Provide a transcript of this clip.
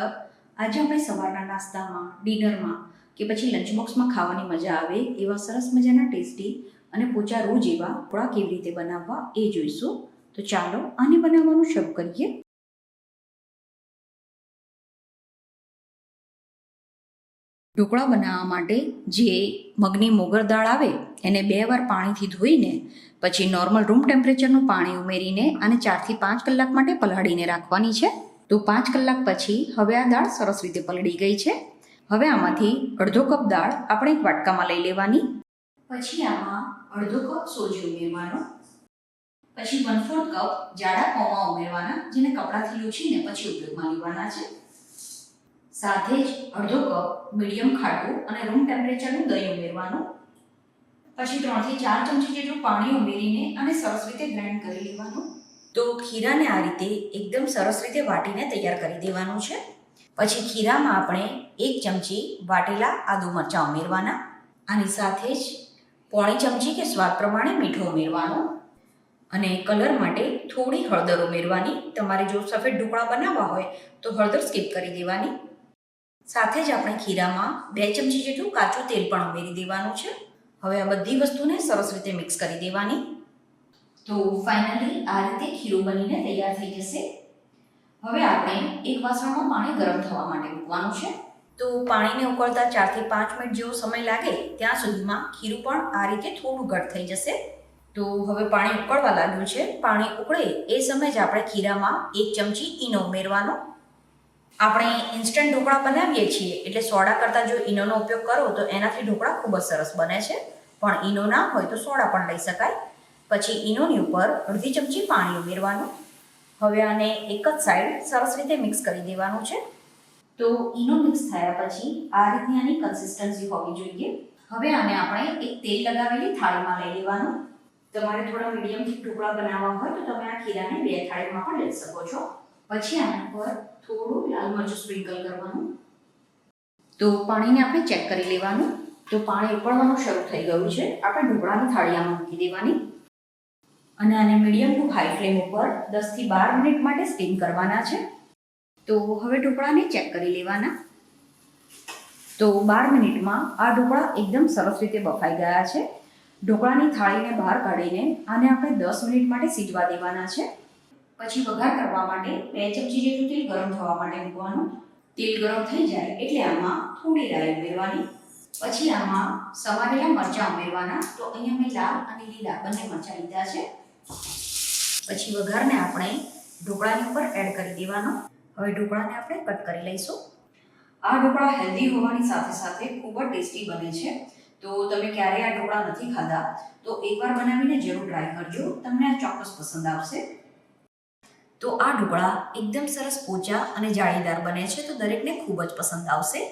ખરેખર આજે આપણે સવારના નાસ્તામાં, ડિનરમાં કે પછી લંચ બોક્સમાં ખાવાની મજા આવે એવા સરસ મજાના ટેસ્ટી અને પોચા રોજ એવા પોળા કેવી રીતે બનાવવા એ જોઈશું. તો ચાલો આને બનાવવાનું શરૂ કરીએ. ઢોકળા બનાવવા માટે જે મગની મોગર દાળ આવે એને બે વાર પાણીથી ધોઈને, પછી નોર્મલ રૂમ ટેમ્પરેચરનું પાણી ઉમેરીને અને ચારથી પાંચ કલાક માટે પલાળીને રાખવાની છે. તો પાંચ કલાક પછી હવે આ દાળ સરસ રીતે પલળી ગઈ છે. હવે આમાંથી અડધો કપ દાળ આપણે એક વાટકામાં લઈ લેવાની. પછી આમાં અડધો કપ સોજી ઉમેરવાનો. પછી વન ફોર્થ કપ જાડા પૌવા ઉમેરવાના, જેને કપડાથી લૂછીને પછી ઉપયોગમાં લેવાના છે. સાથે જ અડધો કપ મીડિયમ ખાટું અને રૂમ ટેમ્પરેચરનું દહીં ઉમેરવાનું. પછી ત્રણથી ચાર ચમચી જેટલું પાણી ઉમેરીને અને સરસ રીતે ગ્રાઇન્ડ કરી લેવાનું. તો ખીરાને આ રીતે એકદમ સરસ રીતે વાટીને તૈયાર કરી દેવાનું છે. પછી ખીરામાં આપણે એક ચમચી વાટેલા આદુ મરચાં ઉમેરવાના, આની સાથે જ પોણી ચમચી કે સ્વાદ પ્રમાણે મીઠું ઉમેરવાનું અને કલર માટે થોડી હળદર ઉમેરવાની. તમારે જો સફેદ ઢોકળા બનાવવા હોય તો હળદર સ્કીપ કરી દેવાની. સાથે જ આપણે ખીરામાં બે ચમચી જેટલું કાચું તેલ પણ ઉમેરી દેવાનું છે. હવે આ બધી વસ્તુને સરસ રીતે મિક્સ કરી દેવાની. તો ફાઇનલી આ રીતે ખીરું બનીને તૈયાર થઈ જશે. હવે આપણે એક વાસણમાં પાણી ગરમ થવા માટે મૂકવાનું છે. તો પાણીને ઉકળતા ચારથી પાંચ મિનિટ જેવો સમય લાગે ત્યાં સુધીમાં ખીરું પણ આ રીતે થોડું ઘટ થઈ જશે. તો હવે પાણી ઉકળવા લાગ્યું છે. પાણી ઉકળે એ સમયે જ આપણે ખીરામાં એક ચમચી ઈનો ઉમેરવાનો. આપણે ઇન્સ્ટન્ટ ઢોકળા બનાવીએ છીએ, એટલે સોડા કરતાં જો ઈનોનો ઉપયોગ કરો તો એનાથી ઢોકળા ખૂબ જ સરસ બને છે. પણ ઈનો ના હોય તો સોડા પણ લઈ શકાય. પછી ઈનોની ઉપર અડધી ચમચી પાણી ઉમેરવાનું. હવે આને એક જ સાઈડ સરસ રીતે મિક્સ કરી દેવાનું છે. તો ઈનો મિક્સ થયા પછી આ રીતની આની કન્સિસ્ટન્સી હોવી જોઈએ. હવે આને આપણે એક તેલ લગાવેલી થાળીમાં લઈ લેવાનું. તમારે થોડા મીડિયમ ટુકડા બનાવવા હોય તો તમે આ ખીરાને બે થાળીમાં પણ લઈ શકો છો. પછી આના પર થોડું લાલ મરચું સ્પ્રિંકલ કરવાનું. તો પાણીને આપણે ચેક કરી લેવાનું. તો પાણી ઉકળવાનું શરૂ થઈ ગયું છે. આપણે ઢોકળાની થાળીયામાં મૂકી દેવાની. અને આને મીડિયમ ટુ હાઈ ફ્લેમ ઉપર દસથી બાર મિનિટ માટે સ્ટીમ કરવાના છે. તો હવે ઢોકળાને ચેક કરી લેવાના. તો બાર મિનિટમાં આ ઢોકળા એકદમ સરસ રીતે બફાઈ ગયા છે. ઢોકળાની થાળીને બહાર કાઢીને આને આપણે દસ મિનિટ માટે સીજવા દેવાના છે. પછી વઘાર કરવા માટે બે ચમચી જેટલું તેલ ગરમ થવા માટે મૂકવાનું. તેલ ગરમ થઈ જાય એટલે આમાં થોડી રાઈ ઉમેરવાની. પછી આમાં સવારેલા મરચાં ઉમેરવાના. તો અહીંયા મેં લાલ અને લીલા બંને મરચાં લીધા છે. પછી વઘારને આપણે ઢોકળાની ઉપર એડ કરી દેવાનો. હવે ઢોકળાને આપણે કટ કરી લઈશું. આ ઢોકળા હેલ્ધી હોવાની સાથે સાથે ખૂબ જ ટેસ્ટી બને છે. તો તમે ક્યારેય આ ઢોકળા નથી ખાધા, તો એકવાર બનાવીને જરૂર ટ્રાય કરજો. તમને આ ચોક્કસ પસંદ આવશે. તો આ ઢોકળા એકદમ સરસ પોચા અને જાળીદાર બને છે, તો દરેકને ખૂબ જ પસંદ આવશે.